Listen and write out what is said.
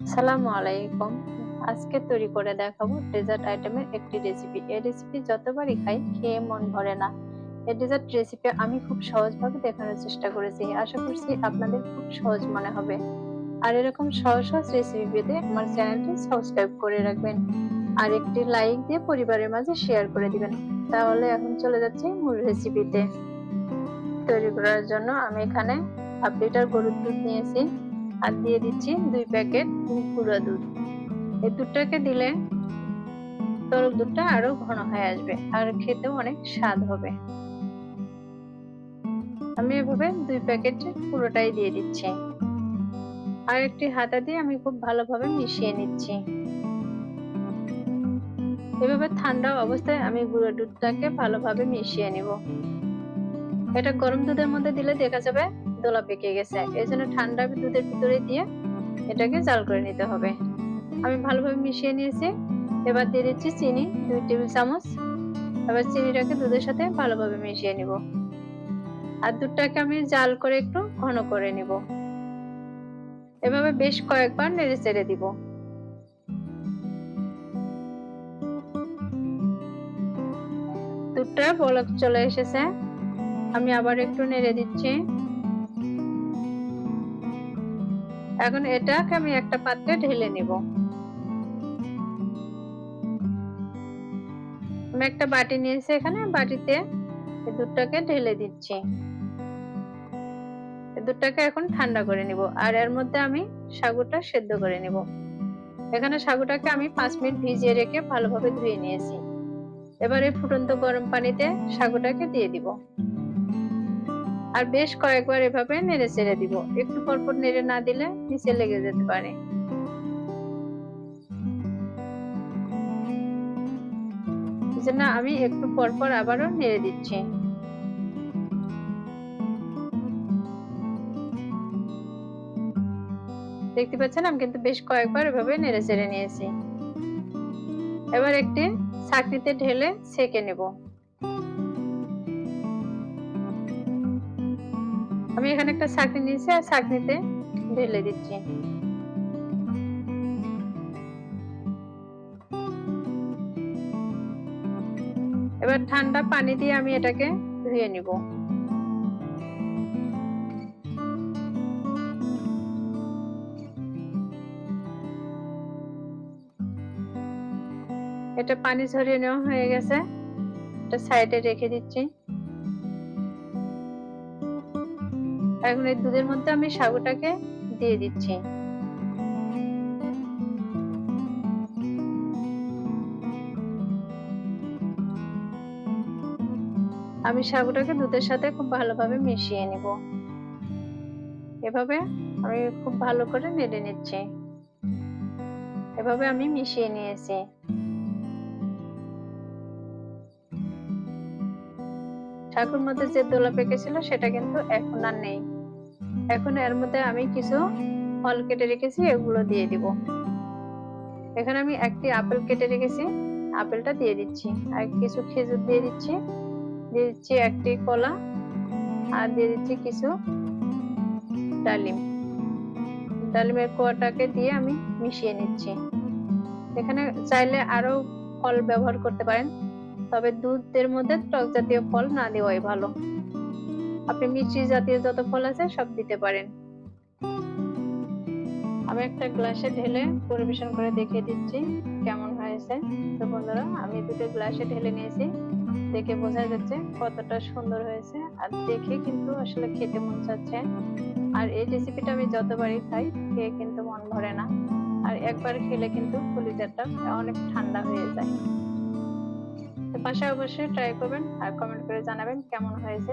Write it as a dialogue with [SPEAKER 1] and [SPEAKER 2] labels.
[SPEAKER 1] আসসালামু আলাইকুম। আজকে তৈরি করে দেখাবো ডেজার্ট আইটেমের একটি রেসিপি এই রেসিপি যতবারই খাই, খেয়ে মন ভরে না। এই ডেজার্ট রেসিপি আমি খুব সহজভাবে দেখানোর চেষ্টা করেছি। আশা করছি আপনাদের খুব সহজ মনে হবে। আর এরকম সহজ সহজ রেসিপি পেতে আমার চ্যানেলটি সাবস্ক্রাইব করে রাখবেন। আর একটি লাইক দিয়ে পরিবারের মাঝে শেয়ার করে দিবেন। তাহলে এখন চলে যাচ্ছি মূল রেসিপিতে তৈরি করার জন্য আমি এখানে হাফ লিটার গরুর দুধ নিয়েছি। আর দিয়ে দিচ্ছি দুই প্যাকেট গুঁড়া দুধ। এই দুধটাকে দিলে তরল দুধটা আরও ঘন হয়ে আসবে আর খেতেও অনেক স্বাদ হবে। আমি এভাবে দুই প্যাকেট পুরোটাই দিয়ে দিচ্ছি। আর একটি হাতা দিয়ে আমি খুব ভালোভাবে মিশিয়ে নিচ্ছি। এভাবে ঠান্ডা অবস্থায় আমি গুঁড়ো দুধটাকে ভালোভাবে মিশিয়ে নিব। এটা গরম দুধের মধ্যে দিলে দেখা যাবে দোলা পেকে গেছে। এই জন্য ঠান্ডা দুধের ভিতরে দিয়ে এটাকে জাল করে নিতে হবে। আমি ভালোভাবে মিশিয়ে নিয়েছি। এবার দিয়ে দিচ্ছি চিনি, দুই টেবিল চামচ। এবার চিনিটাকে দুধের সাথে ভালোভাবে মিশিয়ে নিব। আর দুধটাকে আমি জাল করে একটু ঘন করে নিব। এভাবে বেশ কয়েকবার নেড়ে চেড়ে দিব। দুধটা বলক চলে এসেছে। আমি আবার একটু নেড়ে দিচ্ছি। এখন এটাকে আমি একটা পাত্রে ঢেলে নিব। আমি একটা বাটি নিয়েছি এখানে, বাটিতে দুধটাকে ঢেলে দিচ্ছি। দুধটাকে এখন ঠান্ডা করে নিব আর এর মধ্যে আমি সাগুটা সেদ্ধ করে নিব। এখানে সাগুটাকে আমি পাঁচ মিনিট ভিজিয়ে রেখে ভালোভাবে ধুয়ে নিয়েছি। এবার ফুটন্ত গরম পানিতে সাগুটাকে দিয়ে দিব। আর বেশ কয়েকবার এভাবে নেড়ে চেড়ে দিব। একটু পর পর নেড়ে না দিলে নিচে লেগে যেতে পারে। না, আমি একটু পর পর আবারও নেড়ে দিচ্ছি। দেখতে পাচ্ছেন, আমি কিন্তু বেশ কয়েকবার এভাবে নেড়ে চেড়ে নিয়েছি। এবার একটি ছাকনিতে ঢেলে সেকে নেব। আমি এখানে একটা ছাকনি নিয়েছি, আর ছাকনিতে ঢেলে দিচ্ছি। এবার ঠান্ডা পানি দিয়ে আমি এটাকে ধুয়ে নিব। এটা পানি ঝরিয়ে নেওয়া হয়ে গেছে। এটা সাইডে রেখে দিচ্ছি। এখন এই দুধের মধ্যে আমি সাগুটাকে দিয়ে দিচ্ছি। আমি সাগুটাকে দুধের সাথে খুব ভালোভাবে মিশিয়ে নিব। এভাবে আমি খুব ভালো করে নেড়ে নিচ্ছি। এভাবে আমি মিশিয়ে নিয়েছি। ঠাকুর মধ্যে যে দোলা পেকেছিল সেটা কিন্তু এখন আর নেই। এখন এর মধ্যে আমি কিছু ফল কেটে রেখেছি, এগুলো দিয়ে দিব। এখানে আমি একটি আপেল কেটে রেখেছি, আপেলটা দিয়ে দিচ্ছি। আর কিছু খেজুর দিয়ে দিচ্ছি দিয়ে দিচ্ছি একটি কলা, আর দিয়ে দিচ্ছি কিছু ডালিম। ডালিমের কোয়াটাকে দিয়ে আমি মিশিয়ে নিচ্ছি। এখানে চাইলে আরও ফল ব্যবহার করতে পারেন, তবে দুধের মধ্যে টক জাতীয় ফল না দেওয়াই ভালো। আপনি মিষ্টি জাতীয় যত ফল আছে সব দিতে পারেন। আমি একটা গ্লাসে ঢেলে পরিবেশন করে দেখিয়ে দিচ্ছি কেমন হয়েছে। তো বন্ধুরা, আমি দুটো গ্লাসে ঢেলে নিয়েছি। দেখে বোঝা যাচ্ছে কতটা সুন্দর হয়েছে। আর দেখে কিন্তু আসলে খেতে মন চাচ্ছে। আর এই রেসিপিটা আমি যতবারই খাই, খেয়ে কিন্তু মন ভরে না। আর একবার খেলে কিন্তু কলিজাটা অনেক ঠান্ডা হয়ে যায়। তো বাসায় অবশ্যই ট্রাই করবেন আর কমেন্ট করে জানাবেন কেমন হয়েছে।